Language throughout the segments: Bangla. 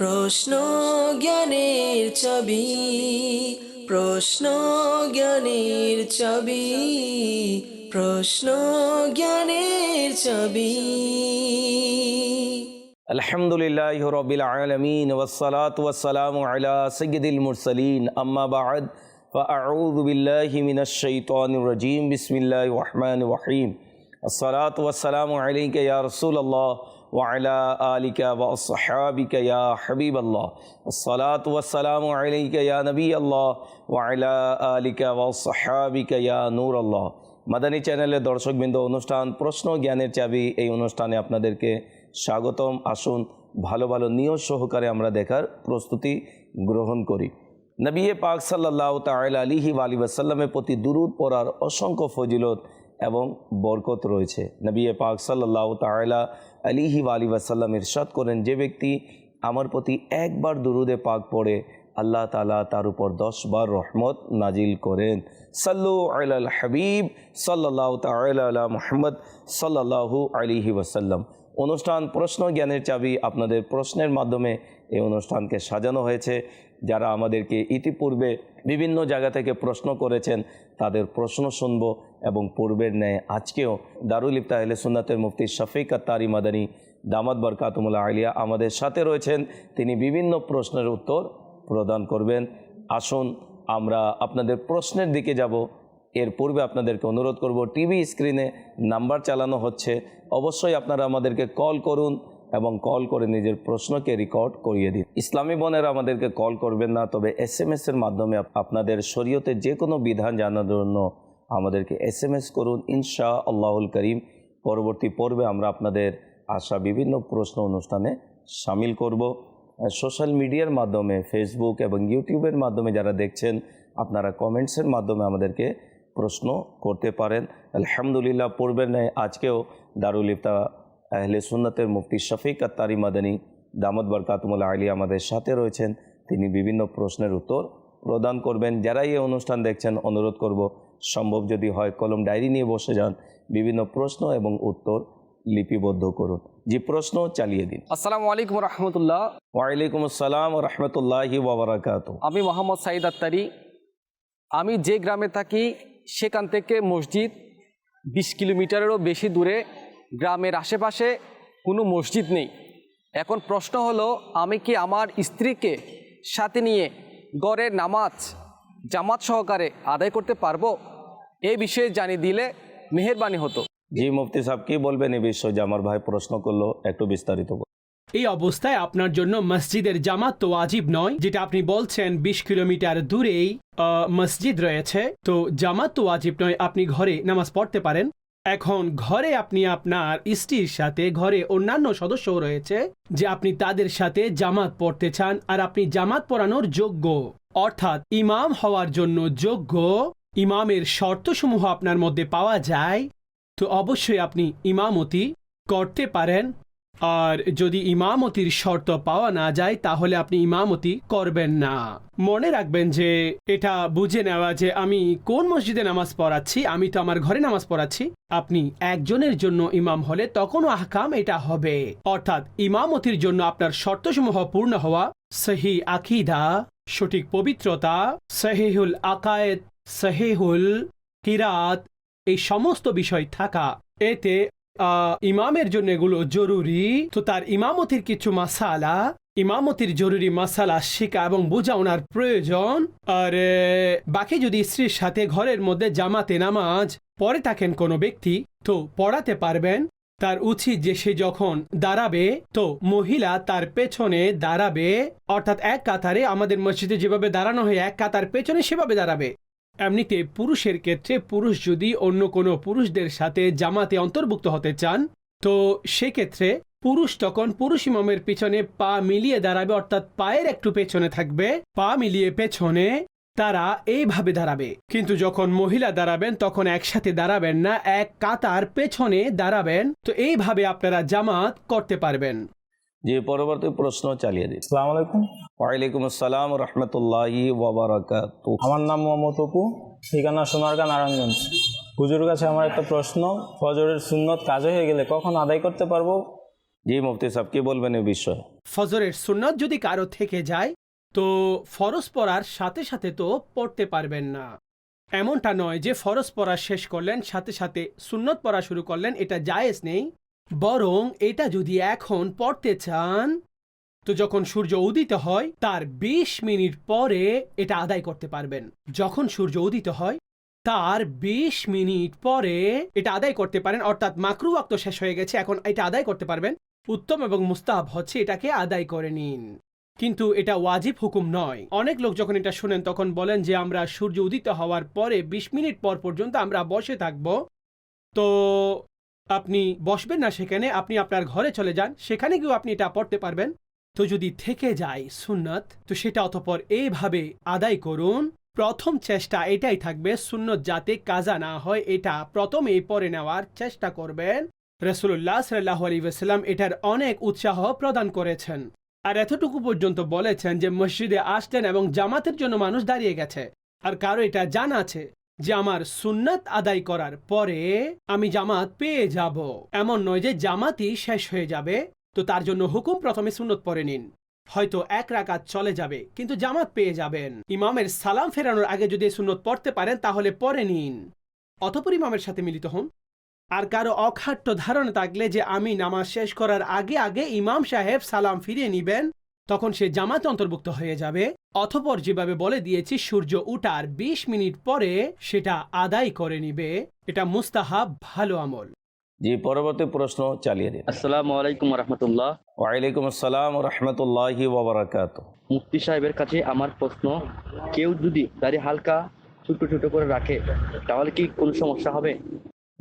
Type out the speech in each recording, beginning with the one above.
প্রশ্ন জ্ঞানের ছবি প্রশ্ন জ্ঞানের ছবি প্রশ্ন জ্ঞানের ছবি الحمد لله رب العالمين والصلاة والسلام على سيد المرسلين أما بعد فأعوذ بالله من الشيطان الرجيم بسم الله الرحمن الرحيم الصلاة والسلام عليك يا رسول الله ওয়ালা আলিকা ওয়াসহাবিকা ইয়া হাবিব আল্লাহ আসসালাতু ওয়াসসালামু আলাইকা ইয়া নবী আল্লাহ ওয়ালা আলিকা ওয়াসহাবিকা ইয়া নূর আল্লাহ মাদানী চ্যানেলের দর্শকবৃন্দ, অনুষ্ঠান, প্রশ্ন, জ্ঞানের চাবি, এই অনুষ্ঠানে আপনাদেরকে স্বাগতম। আসুন, ভালো ভালো নিয়োগ সহকারে আমরা দেখার প্রস্তুতি গ্রহণ করি। নবিয়ে পাক সাল্লাহ তাল আলিহি আলী ওয়াসাল্লামের প্রতি দুরুদ পড়ার অসংখ্য ফজিলত এবং বরকত রয়েছে। নবী পাক সাল্লাহ তালা আলিহি আলী ওয়াসাল্লাম ইরশাদ করেন, যে ব্যক্তি আমার প্রতি একবার দুরুদে পাক পড়ে, আল্লাহ তালা তার উপর দশবার রহমত নাজিল করেন। সাল্লু আল হাবিব সাল্লাহ তালা মোহাম্মদ সাল্লাহু আলিহি ওয়াসাল্লাম। অনুষ্ঠান প্রশ্ন জ্ঞানের চাবি আপনাদের প্রশ্নের মাধ্যমে এই অনুষ্ঠানকে সাজানো হয়েছে। যারা আমাদেরকে ইতিপূর্বে বিভিন্ন জায়গা থেকে প্রশ্ন করেছেন, তাদের প্রশ্ন শুনব এবং পূর্বের ন্যায় আজকেও দারুল ইফতা আহলে সুন্নাতের মুফতি শফিক আত্তারি মাদানী দামাদ বরকাতুমুল্লাহ আলিয়া আমাদের সাথে রয়েছেন। তিনি বিভিন্ন প্রশ্নের উত্তর প্রদান করবেন। আসুন, আমরা আপনাদের প্রশ্নের দিকে যাব। এর পূর্বে আপনাদেরকে অনুরোধ করব, টিভি স্ক্রিনে নাম্বার চালানো হচ্ছে। অবশ্যই আপনারা আমাদেরকে কল করুন। এবং কল করে নিজের প্রশ্নকে রেকর্ড করিয়ে দিন। ইসলামী বোনেরা আমাদেরকে কল করবেন না, তবে এস এম এর মাধ্যমে আপনাদের শরীয়তে যে কোনো বিধান জানার জন্য আমাদেরকে এস এম এস করুন। ইনশা আল্লাহুল করিম। পরবর্তী পর্বে আমরা আপনাদের আসা বিভিন্ন প্রশ্ন অনুষ্ঠানে সামিল করব। সোশ্যাল মিডিয়ার মাধ্যমে ফেসবুক এবং ইউটিউবের মাধ্যমে যারা দেখছেন, আপনারা কমেন্টসের মাধ্যমে আমাদেরকে প্রশ্ন করতে পারেন। আলহামদুলিল্লাহ, পূর্বের ন্যায় আজকেও দারুল ইফতা আহলে সুন্নতের মুফতি শফিক আত্তারি মাদানী দামদ বরকাতমুল্লা আলী আমাদের সাথে রয়েছেন। তিনি বিভিন্ন প্রশ্নের উত্তর প্রদান করবেন। যারাই এই অনুষ্ঠান দেখছেন অনুরোধ করব সম্ভব যদি হয় কলম ডায়েরি নিয়ে বসে যান বিভিন্ন প্রশ্ন এবং উত্তর লিপিবদ্ধ করুন। যে প্রশ্ন চালিয়ে দিন। আসসালামু আলাইকুম রহমতুল্লাহ। ওয়ালাইকুম আসসালাম রহমতুল্লাহি ওবরাকাত আমি মোহাম্মদ সাইদ আত্তারি। আমি যে গ্রামে থাকি সেখান থেকে মসজিদ বিশ কিলোমিটারেরও বেশি দূরে গ্রামের আশেপাশে কোনো মসজিদ নেই। এখন প্রশ্ন হলো আমি কি আমার স্ত্রীকে সাথে নিয়ে গড়ের নামাজ জামাত সহকারে আদায় করতে পারব? এই বিষয়ে জানিয়ে দিলে মেহেরবানি হতো। জি মুফতি সাহেব কি বলবেন এই বিষয়ে? যে আমার ভাই প্রশ্ন করল একটু বিস্তারিত এই অবস্থায় আপনার জন্য মসজিদের জামাত তো আজীব নয় যেটা আপনি বলছেন বিশ কিলোমিটার দূরেই আহ, মসজিদ রয়েছে। তো জামাত তো আজীব নয় আপনি ঘরে নামাজ পড়তে পারেন। এখন ঘরে আপনি আপনার স্ত্রীর সাথে, ঘরে অন্যান্য সদস্য রয়েছে যে আপনি তাদের সাথে জামাত পড়তে চান আর আপনি জামাত পড়ানোর যোগ্য। অর্থাৎ ইমাম হওয়ার জন্য যোগ্য ইমামের শর্তসমূহ আপনার মধ্যে পাওয়া যায়। তো অবশ্যই আপনি ইমামতি করতে পারেন। আর যদি ইমামতির শর্ত পাওয়া না যায়, তাহলে আপনি ইমামতি করবেন না। মনে রাখবেন যে, এটা বুঝে নেওয়া যে, আমি কোন মসজিদে নামাজ পড়াচ্ছি, আমি তো আমার ঘরে নামাজ পড়াচ্ছি। আপনি একজনের জন্য ইমাম হলে তখনও আহকাম এটা হবে। অর্থাৎ ইমামতির জন্য আপনার শর্তসমূহ পূর্ণ হওয়া সহি আকিদা, সঠিক পবিত্রতা, সহিহুল আকায়েদ, সহিহুল কিরাত, এই সমস্ত বিষয় থাকা। এতে ইমামের জন্য এগুলো জরুরি। তো তার ইমামতির কিছু মাসালা, ইমামতির জরুরি মাসালা শেখা এবং বোঝা ওনার প্রয়োজন। আর বাকি যদি স্ত্রীর সাথে ঘরের মধ্যে জামাতে নামাজ পড়ে থাকেন কোনো ব্যক্তি, তো পড়াতে পারবেন। তার উচিত যে সে যখন দাঁড়াবে, তো মহিলা তার পেছনে দাঁড়াবে। অর্থাৎ এক কাতারে আমাদের মসজিদে যেভাবে দাঁড়ানো হয়, এক কাতার পেছনে সেভাবে দাঁড়াবে। এমনিতে পুরুষের ক্ষেত্রে পুরুষ যদি অন্য কোনো পুরুষদের সাথে জামাতে অন্তর্ভুক্ত হতে চান, তো সেক্ষেত্রে পুরুষ তখন পুরুষ ইমামের পিছনে পা মিলিয়ে দাঁড়াবে, অর্থাৎ পায়ের একটু পেছনে থাকবে। পা মিলিয়ে পেছনে তারা এইভাবে দাঁড়াবে। কিন্তু যখন মহিলা দাঁড়াবেন, তখন একসাথে দাঁড়াবেন না, এক কাতার পেছনে দাঁড়াবেন। তো এইভাবে আপনারা জামাত করতে পারবেন। যে পরবর্তী প্রশ্ন চালিয়ে দিন। আসসালামু আলাইকুম। ওয়ালাইকুম আসসালাম রহমতুল্লাহি ওবরাকাত আমার নাম মোহাম্মদ অপু ঠিকানা সোনারগাঁ নারায়ণগঞ্জ। হুজুর কাছে আমার একটা প্রশ্ন ফজরের সুন্নত কাজ হয়ে গেলে কখন আদায় করতে পারব? জি মুফতি সাহেব কি বলবেন এই বিষয়ে? ফজরের সুন্নত যদি কারও থেকে যায় তো ফরজ পড়ার সাথে সাথে তো পড়তে পারবেন না। এমনটা নয় যে ফরজ পড়া শেষ করলেন সাথে সাথে সুন্নত পড়া শুরু করলেন এটা জায়েজ নেই। বরং এটা যদি এখন পড়তে চান, তো যখন সূর্য উদিত হয়, তার ২০ মিনিট পরে এটা আদায় করতে পারবেন। যখন সূর্য উদিত হয়, তার ২০ মিনিট পরে এটা আদায় করতে পারেন। অর্থাৎ মাকরু ওয়াক্ত শেষ হয়ে গেছে, এখন এটা আদায় করতে পারবেন। উত্তম এবং মুস্তাহাব হচ্ছে এটাকে আদায় করে নিন। কিন্তু এটা ওয়াজিব হুকুম নয়। অনেক লোক যখন এটা শুনেন, তখন বলেন যে আমরা সূর্য উদিত হওয়ার পরে ২০ মিনিট পর পর্যন্ত আমরা বসে থাকব। তো আপনি বসবেন না সেখানে, আপনি আপনার ঘরে চলে যান, সেখানে গিয়েও আপনি এটা পড়তে পারবেন। তো যদি থেকে যায় সুন্নত, তো সেটা অতপর এইভাবে আদায় করুন। প্রথম চেষ্টা এটাই থাকবে, সুন্নত যাতে কাজা না হয়, এটা প্রথমেই পরে নেওয়ার চেষ্টা করবেন। রসুল্লাহ সাল্লাহ আলী ওসাল্লাম এটার অনেক উৎসাহ প্রদান করেছেন। আর এতটুকু পর্যন্ত বলেছেন যে মসজিদে আসতেন এবং জামাতের জন্য মানুষ দাঁড়িয়ে গেছে। আর কারও এটা জানা আছে যে আমার সুন্নাত আদায় করার পরে আমি জামাত পেয়ে যাব। এমন নয় যে জামাতই শেষ হয়ে যাবে। তো তার জন্য হুকুম প্রথমে সুন্নত পরে নিন। হয়তো এক রাকাত চলে যাবে, কিন্তু জামাত পেয়ে যাবেন। ইমামের সালাম ফেরানোর আগে যদি সুন্নত পড়তে পারেন, তাহলে পরে নিন। অতপর ইমামের সাথে মিলিত হন। আর কারও অখাট্য ধারণা থাকলে যে আমি নামাজ শেষ করার আগে আগে ইমাম সাহেব সালাম ফিরিয়ে নিবেন, তখন সে জামাত অন্তর্ভুক্ত হয়ে যাবে। অথপর যেভাবে বলে দিয়েছি সূর্য উঠার ২০ মিনিট পরে সেটা আদায় করে নিবে। এটা মুস্তাহাব ভালো আমল। জি পরবর্তী প্রশ্ন চালিয়ে দিন আসসালামু আলাইকুম রহমতুল্লাহ ওয়ালাইকুম আসসালাম রহমতুল্লাহি ওবরাকাত মুফতি সাহেবের কাছে আমার প্রশ্ন কেউ যদি দাড়ি হালকা ছোট ছোট করে রাখে তাহলে কি কোনো সমস্যা হবে?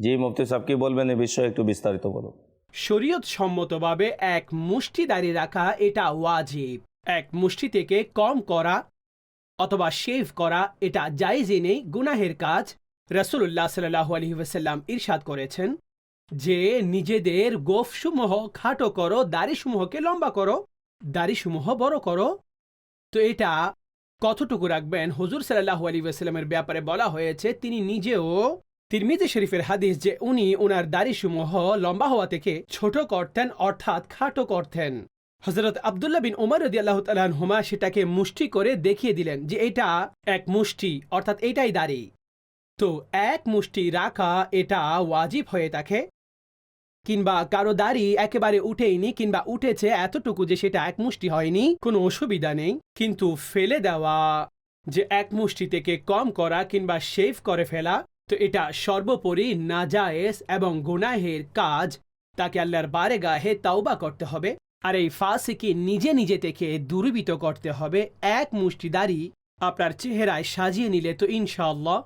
জি মুফতি সাহেব কি বলবেন এই বিষয়ে একটু বিস্তারিত বলুন। শরীয়ত সম্মতভাবে এক মুষ্টি দাঁড়িয়ে রাখা এটা ওয়াজিব। এক মুষ্টি থেকে কম করা অথবা শেভ করা, এটা জায়েজই নেই, গুনাহের কাজ রসুল্লাহ সাল্লাহ আলহি ওসাল্লাম ইরশাদ করেছেন যে নিজেদের গোফসমূহ খাটো করো, দাড়িসমূহকে লম্বা করো, দাড়িসমূহ বড় করো। তো এটা কতটুকু রাখবেন? হজুর সাল্লাহ আলী ওয়াসাল্লামের ব্যাপারে বলা হয়েছে, তিনি নিজেও তিরমিজি শরীফের হাদিস যে উনি ওনার দাড়িসমূহ লম্বা হওয়া থেকে ছোট করতেন, অর্থাৎ খাটো করতেন। হজরত আবদুল্লাহ বিন উমর রদি আল্লাহ হুমা সেটাকে মুষ্টি করে দেখিয়ে দিলেন যে এটা এক মুষ্টি, অর্থাৎ এটাই দাড়ি। তো এক মুষ্টি রাখা এটা ওয়াজিব হয়ে থাকে, কিংবা কারও দাড়ি একেবারে উঠেইনি কিংবা উঠেছে এতটুকু যে সেটা এক মুষ্টি হয়নি, কোনো অসুবিধা নেই। কিন্তু ফেলে দেওয়া যে এক মুষ্টি থেকে কম করা কিংবা শেভ করে ফেলা, তো এটা সর্বোপরি নাজায়েজ এবং গুনাহের কাজ। তাকে আল্লাহর বারে গাহে তাওবা করতে হবে। আর এই ফাসিকে নিজে নিজে থেকে দূরীভূত করতে হবে। এক মুষ্টি দাড়ি আপনার চেহারায় সাজিয়ে নিলে তো ইনশাআল্লাহ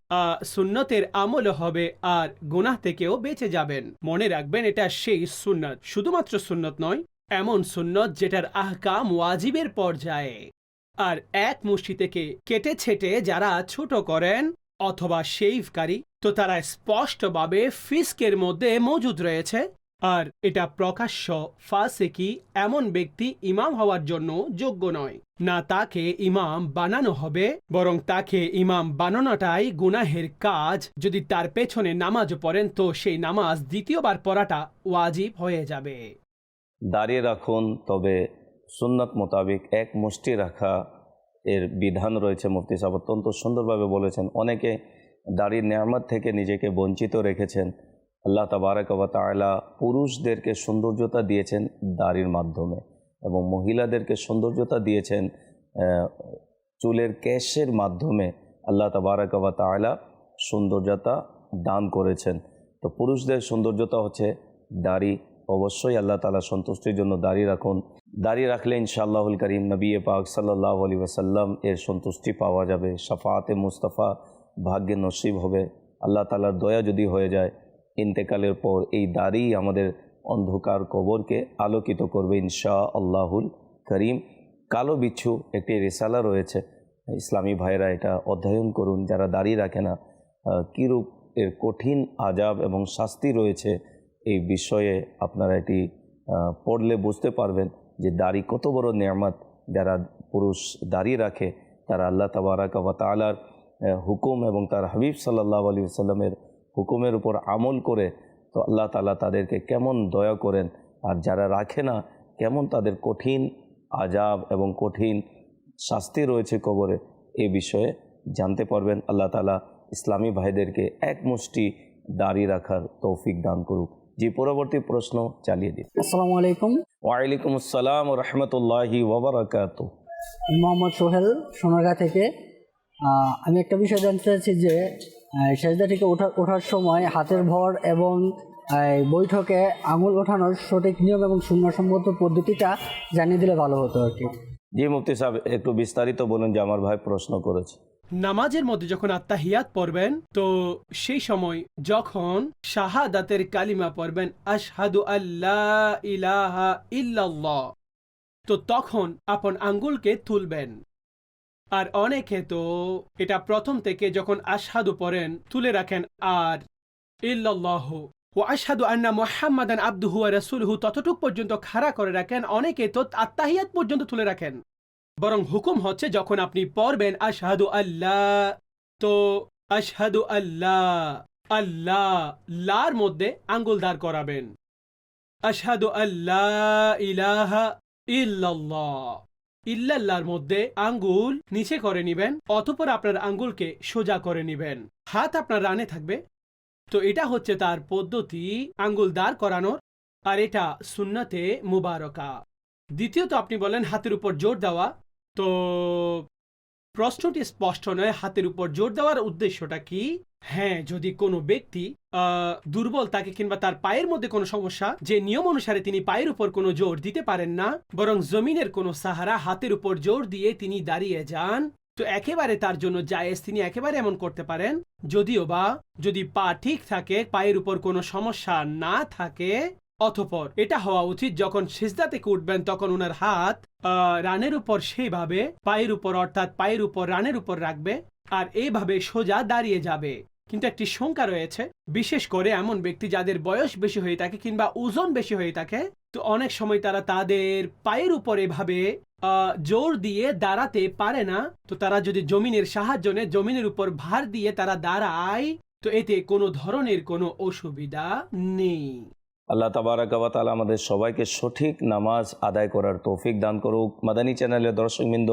সুন্নতের আমল হবে আর গুনাহ থেকেও বেঁচে যাবেন। মনে রাখবেন, এটা সেই সুন্নত। শুধুমাত্র সুন্নত নয়, এমন সুন্নত যেটার আহকাম ওয়াজিবের পর্যায়ে। আর এক মুষ্টি থেকে কেটে ছেটে যারা ছোট করেন অথবা শেভকারী তো তারা স্পষ্টভাবে ফিস্কের মধ্যে মজুদ রয়েছে। আর এটা প্রকাশ্য ফাসেকি এমন ব্যক্তি ইমাম হওয়ার জন্য যোগ্য নয়। না তাকে ইমাম বানানো হবে, বরং তাকে ইমাম বানানোটাই গুনাহের কাজ। যদি তার পেছনে নামাজ পড়েন, তো সেই নামাজ দ্বিতীয়বার পড়াটা ওয়াজিব হয়ে যাবে। দাঁড়িয়ে রাখুন, তবে সুন্নাত মোতাবেক এক মুষ্টি রাখা এর বিধান রয়েছে মুফতি সাহেব। অত্যন্ত সুন্দরভাবে বলেছেন। অনেকে দাড়ির নেয়ামত থেকে নিজেকে বঞ্চিত রেখেছেন। আল্লাহ তাবারক তাআলা পুরুষদেরকে সৌন্দর্যতা দিয়েছেন দাড়ির মাধ্যমে এবং মহিলাদেরকে সৌন্দর্যতা দিয়েছেন চুলের ক্যাশের মাধ্যমে আল্লাহ তাবারক তাআলা সৌন্দর্যতা দান করেছেন। তো পুরুষদের সৌন্দর্যতা হচ্ছে দাড়ি। অবশ্যই আল্লাহ তালা সন্তুষ্টির জন্য দাঁড়িয়ে রাখুন। দাঁড়িয়ে রাখলে ইনশাআল্লাহুল করিম নবী পাক সাল্লাহ আলী ওসাল্লাম এর সন্তুষ্টি পাওয়া যাবে সাফাতে মুস্তাফা ভাগ্যে নসিব হবে। আল্লাহ তালার দয়া যদি হয়ে যায় ইন্তেকালের পর এই দাড়ি আমাদের অন্ধকার কবরকে আলোকিত করবে ইনশা আল্লাহুল করিম। কালো বিচ্ছু একটি রেসালা রয়েছে। ইসলামী ভাইরা এটা অধ্যয়ন করুন, যারা দাঁড়িয়ে রাখে না কিরূপ এর কঠিন আজাব এবং শাস্তি রয়েছে এই বিষয়ে আপনারা এটি পড়লে বুঝতে পারবেন যে দাড়ি কত বড় নিয়ামত। যারা পুরুষ দাঁড়িয়ে রাখে, তারা আল্লাহ তাবারাক ওয়া তাআলার হুকুম এবং তার হাবিব সাল্লাহ আলী সাল্লামের হুকুমের উপর আমল করে তো আল্লাহ তালা তাদেরকে কেমন দয়া করেন আর যারা রাখে না কেমন তাদের কঠিন আজাব এবং কঠিন শাস্তি রয়েছে কবরে এ বিষয়ে জানতে পারবেন। আল্লাহ তালা ইসলামী ভাইদেরকে এক মুষ্টি দাঁড়িয়ে রাখার তৌফিক দান করুক। জি পরবর্তী প্রশ্ন চালিয়ে দিন আসসালামু আলাইকুম। ওয়ালাইকুম আসসালাম রহমতুল্লাহি ওবরাকাত মোহাম্মদ সোহেল সোনারগাঁ থেকে। আমি একটা বিষয় জানতে চাইছি যে সেজদা থেকে ওঠা ওঠার সময় হাতের ভর এবং বৈঠকে আঙুল ওঠানোর সঠিক নিয়ম এবং শূন্যসম্মত পদ্ধতিটা জানিয়ে দিলে ভালো হতো আর কি। জি মুফতি সাহেব একটু বিস্তারিত বলুন যে আমার ভাই প্রশ্ন করেছে। নামাজের মধ্যে যখন আত্মাহিয়াত পড়বেন তো সেই সময় যখন শাহাদাতের কালিমা পড়বেন আশহাদু আল্লাহ ইলাহা ইল্লাল্লাহ তো তখন আপন আঙ্গুলকে তুলবেন। আর অনেকে তো এটা প্রথম থেকে যখন আশহাদু পড়েন, তুলে রাখেন আর ইল্লাল্লাহ। ও আশহাদু আন্না মুহাম্মাদান আবদুহু রাসূলুহু ততটুক পর্যন্ত খাড়া করে রাখেন, অনেকে তো আত্মাহিয়াত পর্যন্ত তুলে রাখেন। বরং হুকুম হচ্ছে যখন আপনি পড়বেন আশহাদু আল্লাহ তো আশহাদু আল্লাহ আল্লাহ লার মধ্যে আঙ্গুল দাঁড় করাবেন। আশহাদু আল্লাহ ইলাহা ইল্লাল্লাহ। ইল্লাল্লাহর মধ্যে আঙ্গুল নিচে করে নিবেন, অতপর আপনার আঙ্গুলকে সোজা করে নিবেন। হাত আপনার রানে থাকবে। তো এটা হচ্ছে তার পদ্ধতি আঙ্গুল দাঁড় করানোর, আর এটা সুন্নাতে মুবারকা। দ্বিতীয়ত আপনি বলেন হাতের উপর জোর দেওয়া। তো প্রশ্নটি স্পষ্ট নয়, হাতের উপর জোর দেওয়ার উদ্দেশ্যটা কি? হ্যাঁ যদি কোনো ব্যক্তি দুর্বল তাকে কিংবা তার পায়ের মধ্যে কোনো সমস্যা, যে নিয়ম অনুসারে তিনি পায়ের উপর কোনো জোর দিতে পারেন না, বরং জমিনের কোনো সাহারা হাতের উপর জোর দিয়ে তিনি দাঁড়িয়ে যান, তো একেবারে তার জন্য জায়েজ তিনি একেবারে এমন করতে পারেন? যদিও বা, যদি পা ঠিক থাকে, পায়ের উপর কোনো সমস্যা না থাকে অতপর এটা হওয়া উচিত যখন সিজদা থেকে উঠবেন, তখন ওনার হাত রানের উপর সেইভাবে, পায়ের উপর, অর্থাৎ পায়ের উপর, রানের উপর রাখবে আর এইভাবে সোজা দাঁড়িয়ে যাবে। কিন্তু একটি শঙ্কা রয়েছে, বিশেষ করে এমন ব্যক্তি যাদের বয়স বেশি হয়ে থাকে কিংবা ওজন বেশি হয়ে থাকে, তো অনেক সময় তারা তাদের পায়ের উপর এভাবে জোর দিয়ে দাঁড়াতে পারে না। তো তারা যদি জমিনের সাহায্য নেয়, জমিনের উপর ভার দিয়ে তারা দাঁড়ায়, তো এতে কোনো ধরনের কোনো অসুবিধা নেই। আল্লাহ তাবারাকাবাতাল আমাদের সবাইকে সঠিক নামাজ আদায় করার তৌফিক দান করুক। মাদানী চ্যানেলের দর্শকবৃন্দ,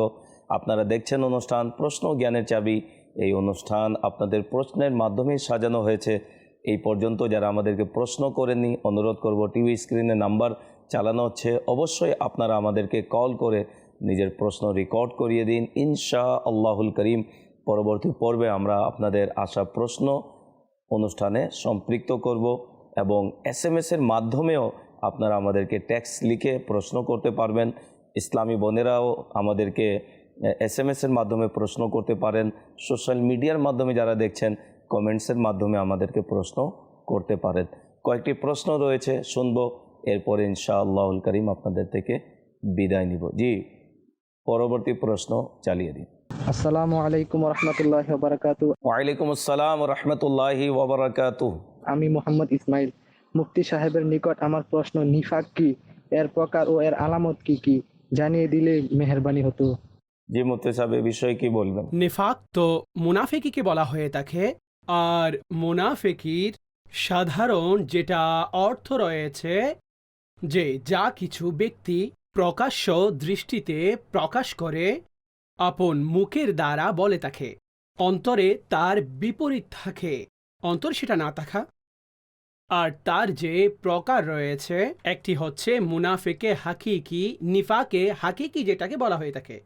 আপনারা দেখছেন অনুষ্ঠান প্রশ্ন জ্ঞানের চাবি। এই অনুষ্ঠান আপনাদের প্রশ্নের মাধ্যমেই সাজানো হয়েছে। এই পর্যন্ত যারা আমাদেরকে প্রশ্ন করেননি, অনুরোধ করব টিভি স্ক্রিনে নাম্বার চালানো হচ্ছে। অবশ্যই আপনারা আমাদেরকে কল করে নিজের প্রশ্ন রেকর্ড করিয়ে দিন। ইনশা আল্লাহুল করিম। পরবর্তী পর্বে আমরা আপনাদের আসা প্রশ্ন অনুষ্ঠানে সম্পৃক্ত করব। এবং এস এম এসের মাধ্যমেও আপনারা আমাদেরকে ট্যাক্স লিখে প্রশ্ন করতে পারবেন। ইসলামী বোনেরাও আমাদেরকে এস এম এসের মাধ্যমে প্রশ্ন করতে পারেন। সোশ্যাল মিডিয়ার মাধ্যমে যারা দেখছেন কমেন্টসের মাধ্যমে আমাদেরকে প্রশ্ন করতে পারেন। কয়েকটি প্রশ্ন রয়েছে শুনব। এরপরে ইনশাআল্লাহুল করিম আপনাদের থেকে বিদায় নিব। জি পরবর্তী প্রশ্ন চালিয়ে দিন। আসসালামু আলাইকুম রহমতুল্লাহ ওয়ালাইকুম আসসালাম রহমতুল্লাহি ওবরাকাতুহ আমি মোহাম্মদ ইসমাইল। মুফতি সাহেবের নিকট আমার প্রশ্ন নিফাক কি? এর প্রকার ও এর আলামত কি কি? জানিয়ে দিলে মেহরবানি হতো। জি মুফতি সাহেব এ বিষয়ে কি বলবেন? নিফাক তো মুনাফেকিকে বলা হয়ে থাকে। আর মুনাফেকির সাধারণ যেটা অর্থ রয়েছে যে যা কিছু ব্যক্তি প্রকাশ্য দৃষ্টিতে প্রকাশ করে আপন মুখের দ্বারা বলে তাকে অন্তরে তার বিপরীত থাকে। অন্তর সেটা না থাকা। আর তার যে প্রকার রয়েছে, একটি হচ্ছে মুনাফেকে হাকিকি, নিফাকে হাকিকি যেটাকে বলা হয়ে থাকে।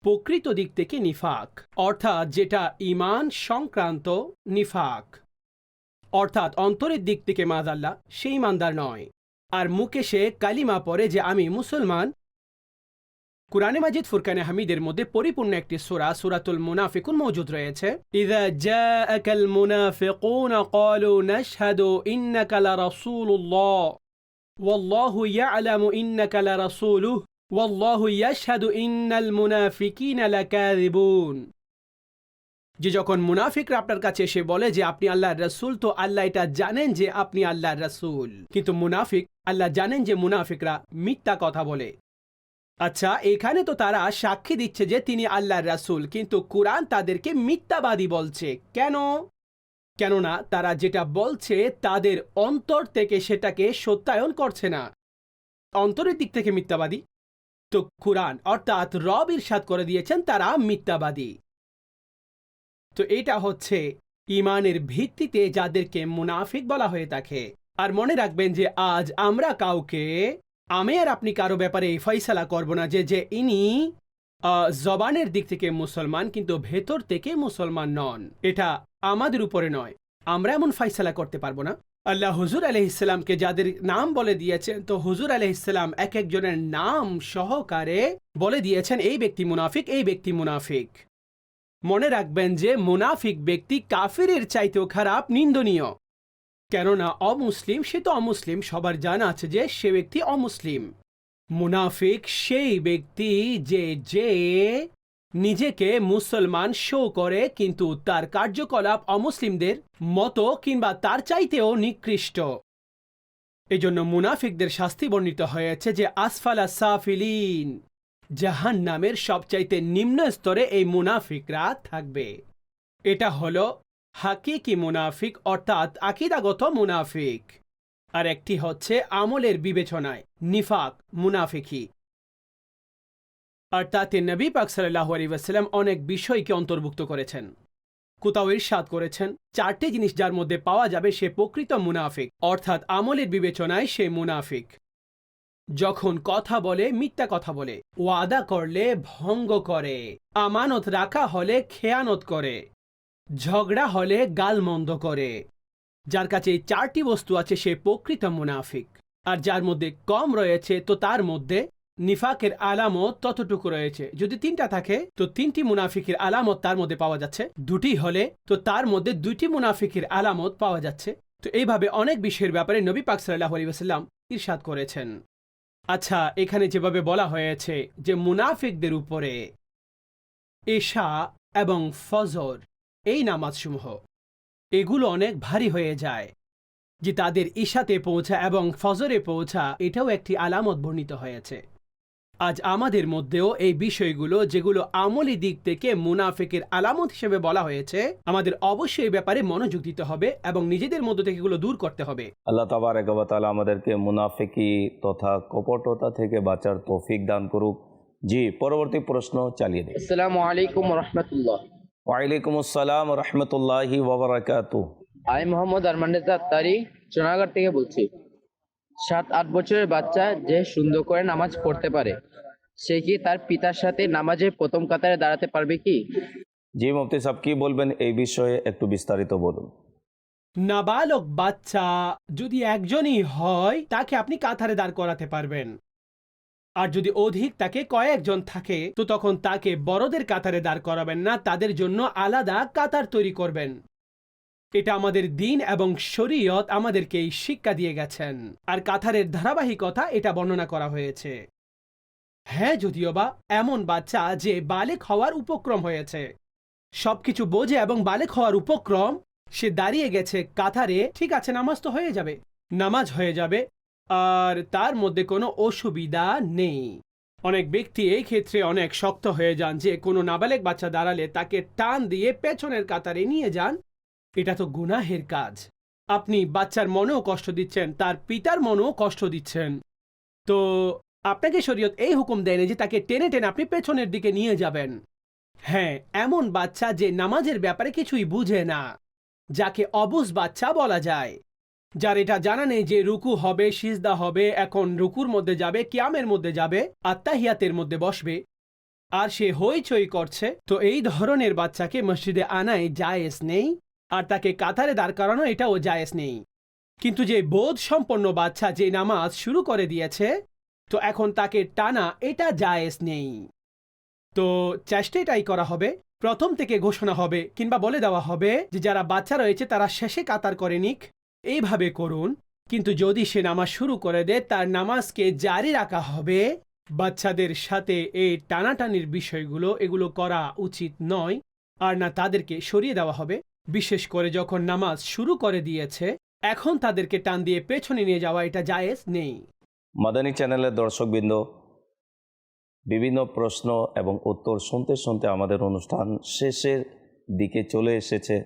প্রকৃত দিক থেকে নিফাক, অর্থাৎ যেটা ইমান সংক্রান্ত নিফাক। অর্থাৎ অন্তরের দিক থেকে মাজাল্লা সেই ইমানদার নয়। আর মুখে সে কালিমা পরে যে আমি মুসলমান কুরআনে মাজিদ ফুরকানে হামিদের মধ্যে পরিপূর্ণ একটি সূরা, সূরাতুল মুনাফিকুন মজুদ রয়েছে। ইযা জাআকাল মুনাফিকুন ক্বালু নাশহাদু ইন্নাকা লারাসূলুল্লাহ। ওয়াল্লাহু ইয়ালামু ইন্নাকা লারাসূলুহু। ওয়াল্লাহু ইয়াশহাদু ইন্নাল মুনাফিকিনা লাকাযিবুন। যে যখন মুনাফিকরা আপনার কাছে এসে বলে যে আপনি আল্লাহর রাসূল, তো আল্লাহ এটা জানেন যে আপনি আল্লাহর রাসূল। কিন্তু মুনাফিক, আল্লাহ জানেন যে মুনাফিকরা মিথ্যা কথা বলে। আচ্ছা এখানে তো তারা সাক্ষী দিচ্ছে যে তিনি আল্লাহর রাসূল, কিন্তু কুরআন তাদেরকে মিথ্যাবাদী বলছে। কেন? কেননা তারা যেটা বলছে তাদের অন্তর থেকে সেটাকে সত্যায়ন করছে না। অন্তরের দিক থেকে মিথ্যাবাদী। তো কুরআন, অর্থাৎ রব ইরশাদ করে দিয়েছেন, তারা মিথ্যাবাদী। তো এটা হচ্ছে ইমানের ভিত্তিতে যাদেরকে মুনাফিক বলা হয়ে থাকে। আর মনে রাখবেন যে আজ আমরা কাউকে আমি আর আপনি কারও ব্যাপারে এই ফয়সালা করব না যে যে ইনি জবানের দিক থেকে মুসলমান, কিন্তু ভেতর থেকে মুসলমান নন। এটা আমাদের উপরে নয়। আমরা এমন ফয়সালা করতে পারব না। আল্লাহ হুজুর আলহিসামকে যাদের নাম বলে দিয়েছেন, তো হুজুর আলহিসাম এক একজনের নাম সহকারে বলে দিয়েছেন, এই ব্যক্তি মুনাফিক, এই ব্যক্তি মুনাফিক। মনে রাখবেন যে, মুনাফিক ব্যক্তি কাফিরের চাইতেও খারাপ, নিন্দনীয়। কেননা অমুসলিম সে তো অমুসলিম, সবার জানা আছে যে সে ব্যক্তি অমুসলিম। মুনাফিক সেই ব্যক্তি যে যে নিজেকে মুসলমান শো করে কিন্তু তার কার্যকলাপ অমুসলিমদের মতো কিংবা তার চাইতেও নিকৃষ্ট। এজন্য মুনাফিকদের শাস্তি বর্ণিত হয়েছে যে, আসফালা সাফিলিন জাহান নামের সবচাইতে নিম্ন স্তরে এই মুনাফিকরা থাকবে। এটা হলো হাকিকি মুনাফিক অর্থাৎ আকিদাগত মুনাফিক। আর একটি হচ্ছে আমলের বিবেচনায়, নিফাক, মুনাফিকি। আর তাতে নবী পাক সাল্লাহ আলী ওয়াসাল্লাম অনেক বিষয়কে অন্তর্ভুক্ত করেছেন। কোথাও ইরশাদ করেছেন, চারটি জিনিস যার মধ্যে পাওয়া যাবে সে প্রকৃত মুনাফিক, অর্থাৎ আমলের বিবেচনায় সে মুনাফিক। যখন কথা বলে, মিথ্যা কথা বলে, ওয়াদা করলে ভঙ্গ করে, আমানত রাখা হলে খেয়ানত করে। ঝগড়া হলে গালমন্দ করে। যার কাছে চারটি বস্তু আছে সে প্রকৃত মুনাফিক। আর যার মধ্যে কম রয়েছে, তো তার মধ্যে নিফাকের আলামত ততটুকু রয়েছে। যদি তিনটা থাকে, তো তিনটি মুনাফিকের আলামত তার মধ্যে পাওয়া যাচ্ছে। দুটি হলে, তো তার মধ্যে দুইটি মুনাফিকের আলামত পাওয়া যাচ্ছে। তো এইভাবে অনেক বিষয়ের ব্যাপারে নবী পাক সাল্লাহ আলী ওসাল্লাম ইরশাদ করেছেন। আচ্ছা এখানে যেভাবে বলা হয়েছে যে মুনাফিকদের উপরে এশা এবং ফজর এই নামাজসমূহ। এগুলো অনেক ভারী হয়ে যায় যে তাদের ঈশাতে পৌঁছা এবং ফজরে পৌঁছা এটাও একটি আলামত বর্ণিত হয়েছে। আজ আমাদের মধ্যেও এই বিষয়গুলো যেগুলো আমলি দিক থেকে মুনাফিকের আলামত হিসেবে বলা হয়েছে আমাদের অবশ্যই এই ব্যাপারে মনোযোগ দিতে হবে এবং নিজেদের মধ্য থেকে এগুলো দূর করতে হবে। আল্লাহ তাবারকালা আমাদেরকে মুনাফিকি তথা কপটতা থেকে বাঁচার তৌফিক দান করুক। জি পরবর্তী প্রশ্ন চালিয়ে দিন আসসালামু আলাইকুম রহমতুল্লাহ। ওয়ালাইকুম আসসালাম রহমতুল্লাহি ওবরাকাতু আমি মোহাম্মদ আরমান্ডেজা তারি সোনাগার থেকে বলছি। সাত আট বছরের বাচ্চা যে সুন্দর করে নামাজ পড়তে পারে সে কি তার পিতার সাথে নামাজের প্রথম কাতারে দাঁড়াতে পারবে কি? জি মুফতি সাহেব কি বলবেন এই বিষয়ে একটু বিস্তারিত বলুন। নাবালক বাচ্চা যদি একজনই হয় তাকে আপনি কাতারে দাঁড় করাতে পারবেন। আর যদি অধিক তাকে কয়েকজন থাকে, তো তখন তাকে বড়দের কাতারে দাঁড় করাবেন না, তাদের জন্য আলাদা কাতার তৈরি করবেন। এটা আমাদের দিন এবং শরীয়ত আমাদেরকে এই শিক্ষা দিয়ে গেছেন। আর কাতারের ধারাবাহিকতা এটা বর্ণনা করা হয়েছে। হ্যাঁ যদিও বা এমন বাচ্চা যে বালেক হওয়ার উপক্রম হয়েছে। সবকিছু বোঝে এবং বালেক হওয়ার উপক্রম, সে দাঁড়িয়ে গেছে কাতারে, ঠিক আছে, নামাজ তো হয়ে যাবে। নামাজ হয়ে যাবে আর তার মধ্যে কোনো অসুবিধা নেই। অনেক ব্যক্তি এই ক্ষেত্রে অনেক শক্ত হয়ে যান যে, কোনো নাবালেক বাচ্চা দাঁড়ালে তাকে টান দিয়ে পেছনের কাতারে নিয়ে যান। এটা তো গুনাহের কাজ। আপনি বাচ্চার মনেও কষ্ট দিচ্ছেন, তার পিতার মনেও কষ্ট দিচ্ছেন। তো আপনাকে শরীয়ত এই হুকুম দেয়নি যে, তাকে টেনে টেনে আপনি পেছনের দিকে নিয়ে যাবেন। হ্যাঁ এমন বাচ্চা যে, নামাজের ব্যাপারে কিছুই বুঝে না, যাকে অবুজ বাচ্চা বলা যায়। যার এটা জানা নেই যে রুকু হবে, সিজদা হবে, এখন রুকুর মধ্যে যাবে, কিয়ামের মধ্যে যাবে আত্মাহিয়াতের মধ্যে বসবে। আর সে হইচই করছে, তো এই ধরনের বাচ্চাকে মসজিদে আনায় জায়েজ নেই, আর তাকে কাতারে দাঁড় করানো এটাও জায়েজ নেই। কিন্তু যে বোধ সম্পন্ন বাচ্চা যে নামাজ শুরু করে দিয়েছে, তো এখন তাকে টানা এটা জায়েজ নেই। তো চেষ্টা এটাই করা হবে, প্রথম থেকে ঘোষণা হবে, কিংবা বলে দেওয়া হবে যে যারা বাচ্চা রয়েছে তারা শেষে কাতার করে নিক এইভাবে করুন, কিন্তু যদি সে নামাজ শুরু করে দেয়, তার নামাজকে জারি রাখা হবে। বাচ্চাদের সাথে এই টানাটানির বিষয়গুলো, এগুলো করা উচিত নয়, আর না তাদেরকে সরিয়ে দেওয়া হবে। বিশেষ করে যখন নামাজ শুরু করে দিয়েছে, এখন তাদেরকে টান দিয়ে পেছনে নিয়ে যাওয়া এটা জায়েজ নেই। মাদানী চ্যানেলের দর্শকবৃন্দ, বিভিন্ন প্রশ্ন এবং উত্তর শুনতে শুনতে আমাদের অনুষ্ঠান শেষের দিকে চলে এসেছে।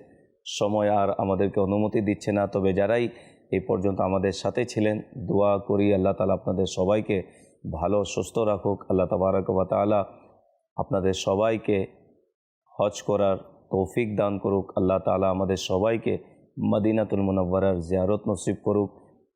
সময় আর আমাদেরকে অনুমতি দিচ্ছে না। তবে যারাই এই পর্যন্ত আমাদের সাথে ছিলেন, দোয়া করি আল্লাহ তালা আপনাদের সবাইকে ভালো, সুস্থ রাখুক। আল্লাহ তবারক বা তালা আপনাদের সবাইকে হজ করার তৌফিক দান করুক। আল্লাহ তালা আমাদের সবাইকে মদিনাতুল মুনব্বরার জিয়ারত নসিব করুক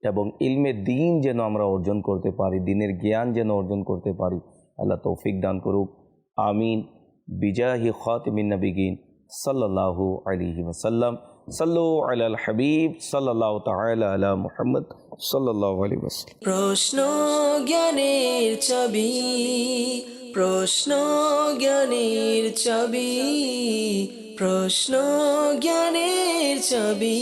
এবং ইলমে দিন যেন আমরা অর্জন করতে পারি, দিনের জ্ঞান যেন অর্জন করতে পারি। আল্লাহ তৌফিক দান করুক। আমিন। বিজাহি খাতিমিন নবিগিন। সাল্লাল্লাহু আলাইহি ওয়াসাল্লাম। সাল্লু আলাল হাবিব সাল্লাহ তাআলা আলা মুহাম্মদ, সাল্লাল্লাহু আলাইহি ওয়াসাল্লাম। প্রশ্ন জ্ঞানের ছবি প্রশ্ন জ্ঞানের ছবি প্রশ্ন জ্ঞানের ছবি